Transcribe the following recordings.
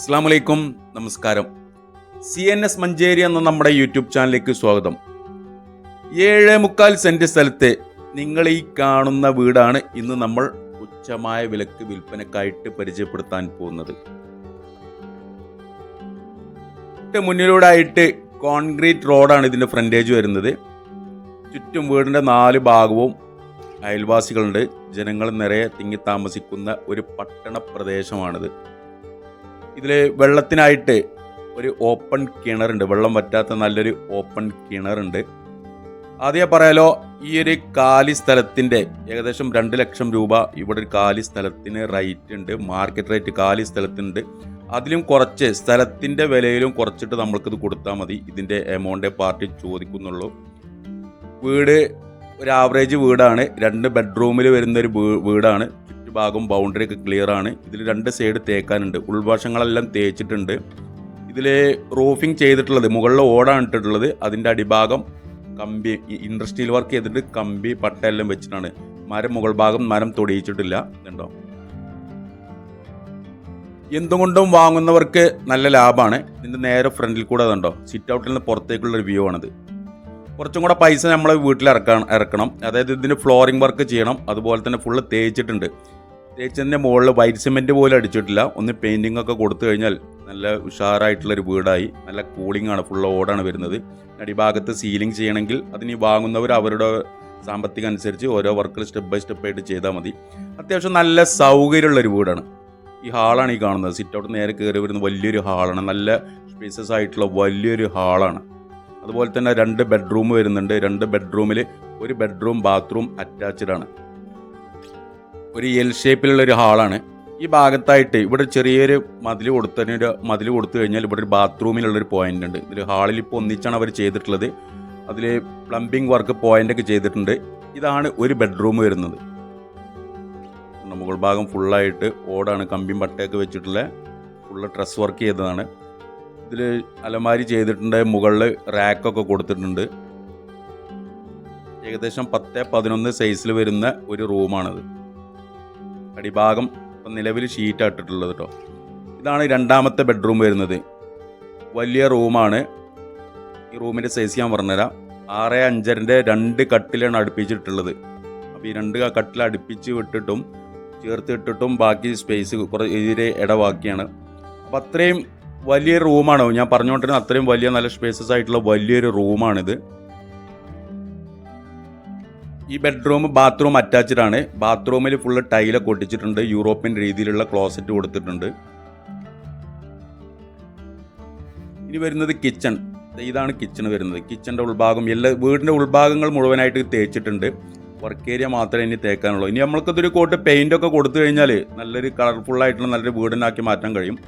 അസ്സാം വലൈക്കും നമസ്കാരം. സി എൻ എസ് മഞ്ചേരി എന്ന നമ്മുടെ യൂട്യൂബ് ചാനലിലേക്ക് സ്വാഗതം. ഏഴ് മുക്കാൽ സെന്റ് സ്ഥലത്തെ നിങ്ങൾ ഈ കാണുന്ന വീടാണ് ഇന്ന് നമ്മൾ തുച്ഛമായ വിലക്ക് വിൽപ്പനക്കായിട്ട് പരിചയപ്പെടുത്താൻ പോകുന്നത്. തൊട്ട് മുന്നിലൂടെ ആയിട്ട് കോൺക്രീറ്റ് റോഡാണ് ഇതിന്റെ ഫ്രണ്ടേജ് വരുന്നത്. ചുറ്റും വീടിന്റെ നാല് ഭാഗവും അയൽവാസികളുണ്ട്. ജനങ്ങൾ നിറയെ തിങ്ങി താമസിക്കുന്ന ഒരു പട്ടണ പ്രദേശമാണിത്. ഇതിൽ വെള്ളത്തിനായിട്ട് ഒരു ഓപ്പൺ കിണറുണ്ട്. വെള്ളം പറ്റാത്ത നല്ലൊരു ഓപ്പൺ കിണറുണ്ട്. ആദ്യം പറയാലോ ഈ ഒരു കാലി സ്ഥലത്തിന്റെ ഏകദേശം രണ്ട് ലക്ഷം രൂപ ഇവിടെ ഒരു കാലി സ്ഥലത്തിന് റേറ്റ് ഉണ്ട്. മാർക്കറ്റ് റേറ്റ് കാലി സ്ഥലത്തിനുണ്ട്. അതിലും കുറച്ച് സ്ഥലത്തിന്റെ വിലയിലും കുറച്ചിട്ട് നമ്മൾക്കിത് കൊടുത്താൽ മതി. ഇതിന്റെ എമൗണ്ട് പാർട്ടി ചോദിക്കുന്നുള്ളൂ. വീട് ഒരു ആവറേജ് വീടാണ്. രണ്ട് ബെഡ്റൂമിൽ വരുന്ന ഒരു വീ- വീടാണ് ഭാഗം ബൗണ്ടറി ഒക്കെ ക്ലിയർ ആണ്. ഇതിൽ രണ്ട് സൈഡ് തേക്കാനുണ്ട്. ഉൾവശങ്ങളെല്ലാം തേച്ചിട്ടുണ്ട്. ഇതിൽ റൂഫിംഗ് ചെയ്തിട്ടുള്ളത് മുകളിൽ ഓടാണ് ഇട്ടിട്ടുള്ളത്. അതിന്റെ അടിഭാഗം കമ്പി ഇൻഡസ്ട്രിയൽ വർക്ക് ചെയ്തിട്ട് കമ്പി പട്ടയെല്ലാം വെച്ചിട്ടാണ്. മരം മുകൾ ഭാഗം മരം തൊടിയിച്ചിട്ടില്ല. ഇതുണ്ടോ? എന്തുകൊണ്ടും വാങ്ങുന്നവർക്ക് നല്ല ലാഭമാണ്. ഇതിന്റെ നേരെ ഫ്രണ്ടിൽ കൂടെ അതുണ്ടോ? സിറ്റ് ഔട്ടിൽ നിന്ന് പുറത്തേക്കുള്ളൊരു വ്യൂ ആണിത്. കുറച്ചും കൂടെ പൈസ നമ്മൾ വീട്ടിൽ ഇറക്കണം ഇറക്കണം. അതായത് ഇതിന് ഫ്ലോറിംഗ് വർക്ക് ചെയ്യണം. അതുപോലെ തന്നെ ഫുള്ള് തേച്ചിട്ടുണ്ട്. തേച്ചതിന്റെ മുകളിൽ വൈറ്റ് സിമെന്റ് പോലും അടിച്ചിട്ടില്ല. ഒന്ന് പെയിന്റിംഗ് ഒക്കെ കൊടുത്തു കഴിഞ്ഞാൽ നല്ല ഉഷാറായിട്ടുള്ളൊരു വീടായി. നല്ല കൂളിംഗ് ആണ് ഫുൾ ഓടാണ് വരുന്നത്. അടിഭാഗത്ത് സീലിംഗ് ചെയ്യണമെങ്കിൽ അതിനി വാങ്ങുന്നവർ അവരുടെ സാമ്പത്തികം അനുസരിച്ച് ഓരോ വർക്കുകൾ സ്റ്റെപ്പ് ബൈ സ്റ്റെപ്പ് ആയിട്ട് ചെയ്താൽ മതി. അത്യാവശ്യം നല്ല സൗകര്യമുള്ളൊരു വീടാണ്. ഈ ഹാളാണ് ഈ കാണുന്നത്. സിറ്റ് ഔട്ട് നേരെ കയറി വരുന്ന വലിയൊരു ഹാളാണ്. നല്ല സ്പേസസ് ആയിട്ടുള്ള വലിയൊരു ഹാളാണ്. അതുപോലെ തന്നെ രണ്ട് ബെഡ്റൂം വരുന്നുണ്ട്. രണ്ട് ബെഡ്റൂമിൽ ഒരു ബെഡ്റൂം ബാത്റൂം അറ്റാച്ച്ഡ് ആണ്. ഒരു എൽ ഷേപ്പിലുള്ള ഒരു ഹാളാണ് ഈ ഭാഗത്തായിട്ട് ഇവിടെ ചെറിയൊരു മതിൽ കൊടുത്തതിനൊരു മതിൽ കൊടുത്തു കഴിഞ്ഞാൽ ഇവിടെ ഒരു ബാത്റൂമിലുള്ളൊരു പോയിന്റ് ഉണ്ട്. ഇതിൽ ഹാളിൽ ഇപ്പോൾ ഒന്നിച്ചാണ് അവർ ചെയ്തിട്ടുള്ളത്. അതിൽ പ്ലംബിംഗ് വർക്ക് പോയിന്റ് ഒക്കെ ചെയ്തിട്ടുണ്ട്. ഇതാണ് ഒരു ബെഡ്റൂം വരുന്നത്. മുകൾ ഭാഗം ഫുള്ളായിട്ട് ഓടാണ്. കമ്പിയും പട്ടയൊക്കെ വെച്ചിട്ടുള്ള ഫുള്ള് ഡ്രസ് വർക്ക് ചെയ്തതാണ്. ഇതിൽ അലമാരി ചെയ്തിട്ടുണ്ട്. മുകളിൽ റാക്കൊക്കെ കൊടുത്തിട്ടുണ്ട്. ഏകദേശം പത്ത് പതിനൊന്ന് സൈസിൽ വരുന്ന ഒരു റൂമാണത് അടിഭാഗം ഇപ്പം നിലവിൽ ഷീറ്റ് ഇട്ടിട്ടുള്ളത് കേട്ടോ ഇതാണ് രണ്ടാമത്തെ ബെഡ്റൂം വരുന്നത്. വലിയ റൂമാണ്. ഈ റൂമിന്റെ സൈസ് ഞാൻ പറഞ്ഞുതരാം. ആറ് അഞ്ചരന്റെ രണ്ട് കട്ടിലാണ് അടുപ്പിച്ചിട്ടുള്ളത്. അപ്പോൾ ഈ രണ്ട് കട്ടിൽ അടുപ്പിച്ച് വിട്ടിട്ടും ചേർത്ത് ഇട്ടിട്ടും ബാക്കി സ്പേസ് കുറേ ഇതിരെ ഇടവാക്കിയാണ്. അപ്പം അത്രയും വലിയ റൂമാണ്? ഞാൻ പറഞ്ഞുകൊണ്ടിരുന്ന അത്രയും വലിയ നല്ല സ്പേസസ് ആയിട്ടുള്ള വലിയൊരു റൂമാണിത്. ഈ ബെഡ്റൂം ബാത്റൂം അറ്റാച്ച്ഡ് ആണ്. ബാത്റൂമിൽ ഫുള്ള് ടൈലൊക്കെ ഒട്ടിച്ചിട്ടുണ്ട്. യൂറോപ്യൻ രീതിയിലുള്ള ക്ലോസറ്റ് കൊടുത്തിട്ടുണ്ട്. ഇനി വരുന്നത് കിച്ചൺ ഇതാണ് കിച്ചൺ വരുന്നത്. കിച്ചന്റെ ഉൾഭാഗം എല്ലാ വീടിന്റെ ഉൾഭാഗങ്ങൾ മുഴുവനായിട്ട് തേച്ചിട്ടുണ്ട്. വർക്ക് ഏരിയ മാത്രമേ ഇനി തേക്കാനുള്ളൂ. ഇനി നമ്മൾക്കതൊരു കോട്ട് പെയിന്റ് ഒക്കെ കൊടുത്തു കഴിഞ്ഞാൽ നല്ലൊരു കളർഫുള്ളായിട്ടുള്ള നല്ലൊരു വീടിനാക്കി മാറ്റാൻ കഴിയും.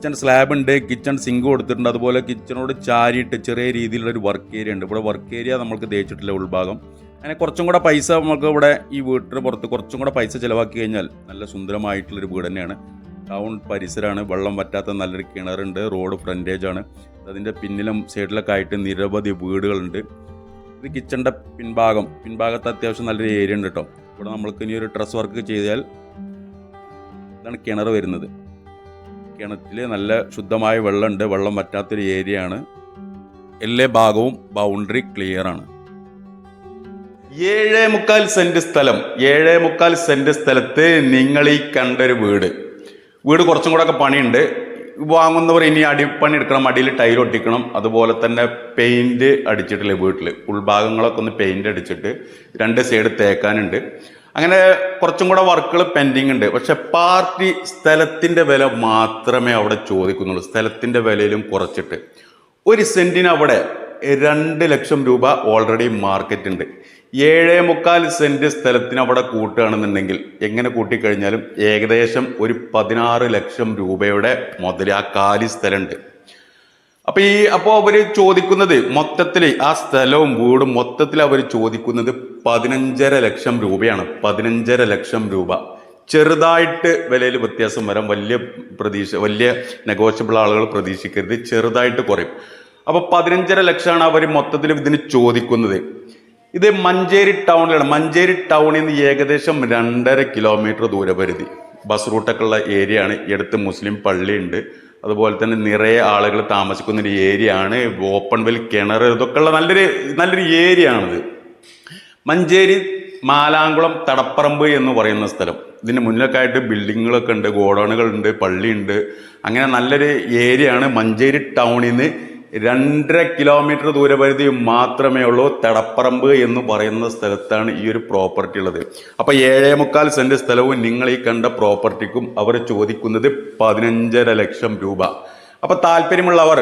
കിച്ചൺ സ്ലാബ് ഉണ്ട് കിച്ചൺ സിങ്ക് കൊടുത്തിട്ടുണ്ട്. അതുപോലെ കിച്ചണോട് ചാരിയിട്ട് ചെറിയ രീതിയിലുള്ള ഒരു വർക്ക് ഏരിയ ഉണ്ട്. ഇവിടെ വർക്ക് ഏരിയ നമ്മൾക്ക് തേച്ചിട്ടില്ല ഉൾഭാഗം. അങ്ങനെ കുറച്ചും കൂടെ പൈസ നമുക്ക് ഇവിടെ ഈ വീട്ടിന് പുറത്ത് കുറച്ചും കൂടെ പൈസ ചിലവാക്കി കഴിഞ്ഞാൽ നല്ല സുന്ദരമായിട്ടുള്ളൊരു വീട് തന്നെയാണ്. ടൗൺ പരിസരമാണ് വെള്ളം പറ്റാത്ത നല്ലൊരു കിണറുണ്ട്. റോഡ് ഫ്രണ്ടേജ് ആണ്. അതിന്റെ പിന്നിലും സൈഡിലൊക്കെ ആയിട്ട് നിരവധി വീടുകളുണ്ട്. ഇത് കിച്ചണിന്റെ പിൻഭാഗം. പിൻഭാഗത്ത് അത്യാവശ്യം നല്ലൊരു ഏരിയ ഉണ്ട് കേട്ടോ. ഇവിടെ നമ്മൾക്ക് ഇനി ഒരു ഡ്രസ് വർക്ക് ചെയ്താൽ ഇതാണ് കിണർ വരുന്നത്. കിണറ്റിൽ നല്ല ശുദ്ധമായ വെള്ളമുണ്ട്. വെള്ളം പറ്റാത്തൊരു ഏരിയ ആണ് എല്ലാ ഭാഗവും ബൗണ്ടറി ക്ലിയർ ആണ്. ഏഴേ മുക്കാൽ സെന്റ് സ്ഥലം. ഏഴേ മുക്കാൽ സെന്റ് സ്ഥലത്ത് നിങ്ങൾ ഈ കണ്ടൊരു വീട്. വീട് കുറച്ചും കൂടെ ഒക്കെ പണിയുണ്ട്. വാങ്ങുന്നവർ ഇനി അടിപ്പണി എടുക്കണം. അടിയിൽ ടൈൽ ഒട്ടിക്കണം. അതുപോലെ തന്നെ പെയിന്റ് അടിച്ചിട്ടില്ലേ വീട്ടിൽ ഉൾഭാഗങ്ങളൊക്കെ ഒന്ന് പെയിന്റ് അടിച്ചിട്ട് രണ്ട് സൈഡ് തേക്കാനുണ്ട്. അങ്ങനെ കുറച്ചും കൂടെ വർക്കുകൾ പെൻഡിങ് ഉണ്ട്. പക്ഷെ പാർട്ടി സ്ഥലത്തിന്റെ വില മാത്രമേ അവിടെ ചോദിക്കുന്നുള്ളൂ. സ്ഥലത്തിന്റെ വിലയിലും കുറച്ചിട്ട്. ഒരു സെന്റിന് അവിടെ രണ്ട് ലക്ഷം രൂപ ഓൾറെഡി മാർക്കറ്റ് ഉണ്ട്. ഏഴേ മുക്കാൽ സെന്റ് സ്ഥലത്തിന് അവിടെ കൂട്ടുകയാണെന്നുണ്ടെങ്കിൽ എങ്ങനെ കൂട്ടിക്കഴിഞ്ഞാലും ഏകദേശം ഒരു പതിനാറ് ലക്ഷം രൂപയുടെ മുതൽ ആ കാലി സ്ഥലമുണ്ട്. അപ്പൊ ഈ അപ്പോൾ അവർ ചോദിക്കുന്നത് മൊത്തത്തിൽ ആ സ്ഥലവും വീടും മൊത്തത്തിൽ അവർ ചോദിക്കുന്നത് പതിനഞ്ചര ലക്ഷം രൂപയാണ്. പതിനഞ്ചര ലക്ഷം രൂപ. ചെറുതായിട്ട് വിലയിൽ വ്യത്യാസം വരാം. വലിയ പ്രതീക്ഷ വലിയ നെഗോഷ്യബിൾ ആളുകൾ പ്രതീക്ഷിക്കരുത്. ചെറുതായിട്ട് കുറയും. അപ്പോൾ പതിനഞ്ചര ലക്ഷമാണ് അവർ മൊത്തത്തിൽ ഇതിന് ചോദിക്കുന്നത്. ഇത് മഞ്ചേരി ടൗണിലാണ്. മഞ്ചേരി ടൗണിൽ നിന്ന് ഏകദേശം രണ്ടര കിലോമീറ്റർ ദൂരപരിധി. ബസ് റൂട്ടൊക്കെ ഉള്ള ഏരിയ ആണ് അടുത്ത് മുസ്ലിം പള്ളിയുണ്ട്. അതുപോലെ തന്നെ നിറയെ ആളുകൾ താമസിക്കുന്ന ഒരു ഏരിയ ആണ്. ഓപ്പൺ വെൽ കിണർ ഇതൊക്കെ ഉള്ള നല്ലൊരു നല്ലൊരു ഏരിയ ആണിത്. മഞ്ചേരി മാലാങ്കുളം തടപ്പറമ്പ് എന്ന് പറയുന്ന സ്ഥലം. ഇതിന് മുന്നിലൊക്കെ ആയിട്ട് ബിൽഡിങ്ങുകളൊക്കെ ഉണ്ട് ഗോഡൗണുകളുണ്ട് പള്ളിയുണ്ട്. അങ്ങനെ നല്ലൊരു ഏരിയ ആണ് മഞ്ചേരി ടൗണിൽ നിന്ന് രണ്ടര കിലോമീറ്റർ ദൂരപരിധി മാത്രമേ ഉള്ളൂ തടപ്പറമ്പ് എന്ന് പറയുന്ന സ്ഥലത്താണ് ഈ ഒരു പ്രോപ്പർട്ടി ഉള്ളത്. അപ്പോൾ ഏഴേ മുക്കാൽ സെന്റ് സ്ഥലവും നിങ്ങൾ ഈ കണ്ട പ്രോപ്പർട്ടിക്കും അവർ ചോദിക്കുന്നത് പതിനഞ്ചര ലക്ഷം രൂപ. അപ്പോൾ താല്പര്യമുള്ളവർ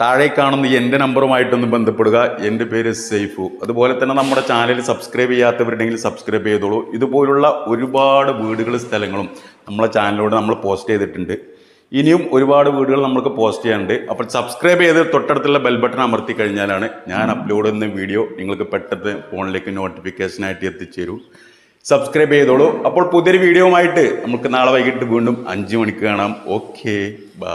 താഴെ കാണുന്ന എന്റെ നമ്പറുമായിട്ടൊന്ന് ബന്ധപ്പെടുക. എന്റെ പേര് സെയ്ഫു. അതുപോലെ തന്നെ നമ്മുടെ ചാനൽ സബ്സ്ക്രൈബ് ചെയ്യാത്തവരുണ്ടെങ്കിൽ സബ്സ്ക്രൈബ് ചെയ്തോളൂ. ഇതുപോലുള്ള ഒരുപാട് വീടുകൾ സ്ഥലങ്ങളും നമ്മളെ ചാനലിലൂടെ നമ്മൾ പോസ്റ്റ് ചെയ്തിട്ടുണ്ട്. ഇനിയും ഒരുപാട് വീഡിയോകൾ നമ്മൾക്ക് പോസ്റ്റ് ചെയ്യാനുണ്ട്. അപ്പോൾ സബ്സ്ക്രൈബ് ചെയ്ത് തൊട്ടടുത്തുള്ള ബെൽ ബട്ടൺ അമർത്തി കഴിഞ്ഞാലാണ് ഞാൻ അപ്ലോഡ് ചെയ്യുന്ന വീഡിയോ നിങ്ങൾക്ക് പെട്ടെന്ന് ഫോണിലേക്ക് നോട്ടിഫിക്കേഷനായിട്ട് എത്തിച്ചേരൂ സബ്സ്ക്രൈബ് ചെയ്തോളൂ. അപ്പോൾ പുതിയൊരു വീഡിയോയുമായിട്ട് നമുക്ക് നാളെ വൈകിട്ട് വീണ്ടും അഞ്ച് മണിക്ക് കാണാം. Okay bye